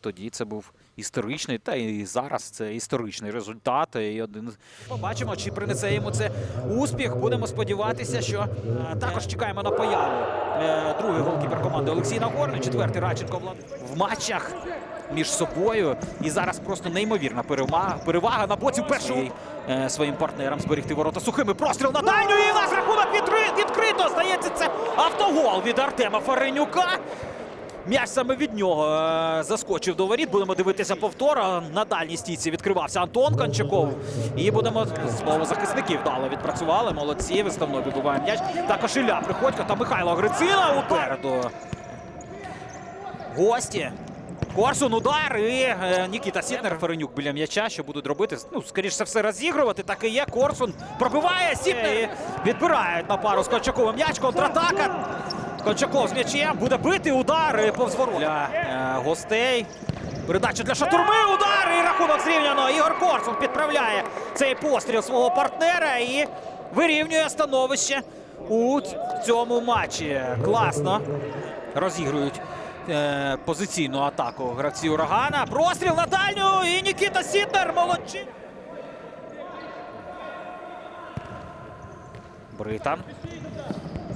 тоді це був історичний, та і зараз це історичний результат. І один побачимо, чи принесе йому це успіх. Будемо сподіватися, що е, також чекаємо на появу. Е, другий голкіпер команди Олексій Нагорний, четвертий Радченко Влад в матчах між собою. І зараз просто неймовірна перевага, перевага на боці першого е, своїм партнерам зберегти ворота сухими. Простріл на дальню і нас рахунок відкрито. Здається, це автогол від Артема Фаренюка. М'яч саме від нього е, заскочив до воріт. Будемо дивитися повтор. На дальній стійці відкривався Антон Кончаков. І будемо знову захисників вдало відпрацювали. Молодці, виставно вибиває м'яч. Також Ілля Приходько та Михайло Грицина упереду. Гості. Корсун удар і е, Нікіта Сітнер, Ференюк біля м'яча, що будуть робити. Ну, скоріш за все, розігрувати. Так і є. Корсун пробиває Сітнер. І відбирають на пару з Кончаковим м'яч. Контратака. Кончаков з м'ячем буде бити удар повз ворота. Для е, гостей. Передача для Шатурми. Удар і рахунок зрівняно. Ігор Корсун підправляє цей постріл свого партнера і вирівнює становище у цьому матчі. Класно розігрують е, позиційну атаку гравці урагана. Простріл на дальню і Нікіта Сітнер молодчий. Британ.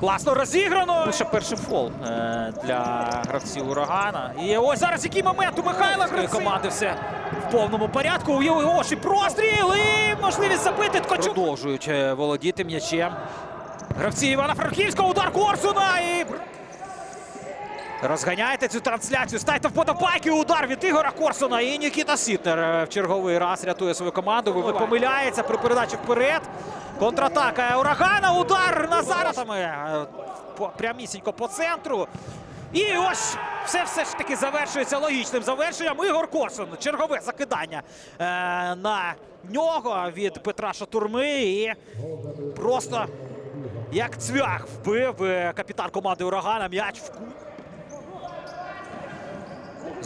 Класно розіграно. Лише перший фол е, для гравців урагана. І ось зараз який момент у Михайла Грицина. команди все в повному порядку. У його і простріл і можливість забити Ткачук. Продовжують е, володіти м'ячем. Гравці Івана Франківського удар Корсуна і Розганяйте цю трансляцію, ставте вподобайки, удар від Ігора Корсуна і Нікіта Сітнер е, в черговий раз рятує свою команду. Ви помиляється при передачі вперед. Контратака урагана, удар Назаратами е, прямісінько по центру. І ось все все ж таки завершується логічним завершенням. Ігор Корсун. Чергове закидання е, на нього від Петра Шатурми. І просто як цвях вбив е, капітан команди урагана м'яч в кут.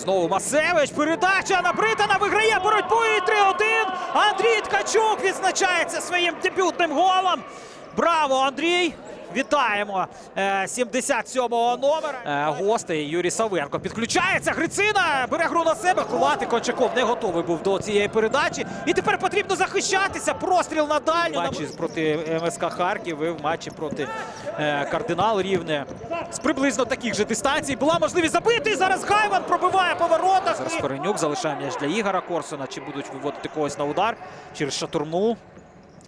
Знову Масевич. Передача на Британа виграє боротьбу і 3-1. Андрій Ткачук відзначається своїм дебютним голом. Браво, Андрій! Вітаємо е, 77-го номера. Е, гостей Юрій Савенко підключається. Грицина бере гру на себе. Ховати Кончаков не готовий був до цієї передачі. І тепер потрібно захищатися. Простріл на дальню. Матчі проти МСК Харків і в матчі проти е, Кардинал Рівне. З приблизно таких же дистанцій була можливість забити. І зараз Гайван пробиває по воротах. Зараз Коренюк залишає м'яч для Ігора Корсуна. Чи будуть виводити когось на удар через шатурму.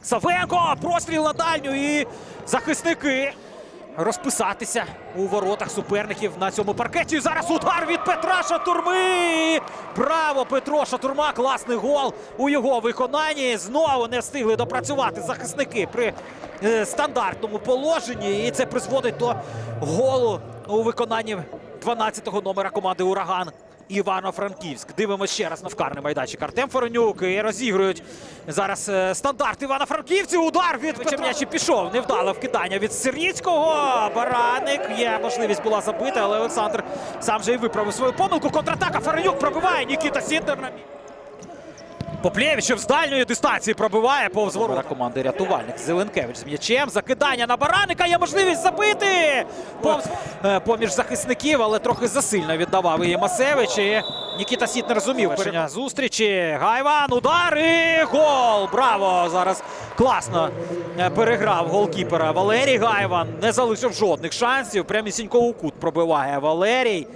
Савенко! Простріл на дальню і захисники розписатися у воротах суперників на цьому паркеті. Зараз удар від Петра Шатурми. Браво, Петро Шатурма! Класний гол у його виконанні. Знову не встигли допрацювати захисники при е, стандартному положенні. І це призводить до голу у виконанні 12-го номера команди Ураган. Івано-Франківськ. Дивимося ще раз на вкарний майданчик. Артем Форенюк і розігрують зараз е, стандарт Івано-Франківців. Удар від Петровича пішов. Невдале вкидання від Сирніцького. Бараник. Є можливість була забита, але Олександр сам же і виправив свою помилку. Контратака Форенюк пробиває. Нікіта Сіднер на мі- Поплєвичев з дальньої дистанції пробиває повз ворота команди рятувальник Зеленкевич з м'ячем. Закидання на бараника. Є можливість забити повз е, поміж захисників, але трохи засильно віддавав її Масевич. І Нікіта Сітнер зумів першення зустрічі. Гайван, удар і гол. Браво! Зараз класно е, переграв голкіпера Валерій Гайван. Не залишив жодних шансів. Прямісінько у кут пробиває Валерій.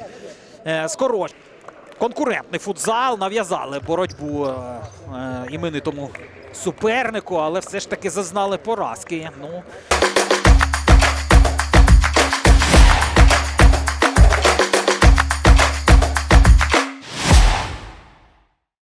Е, Скороч. Конкурентний футзал нав'язали боротьбу е, е, іменитому супернику, але все ж таки зазнали поразки. Ну,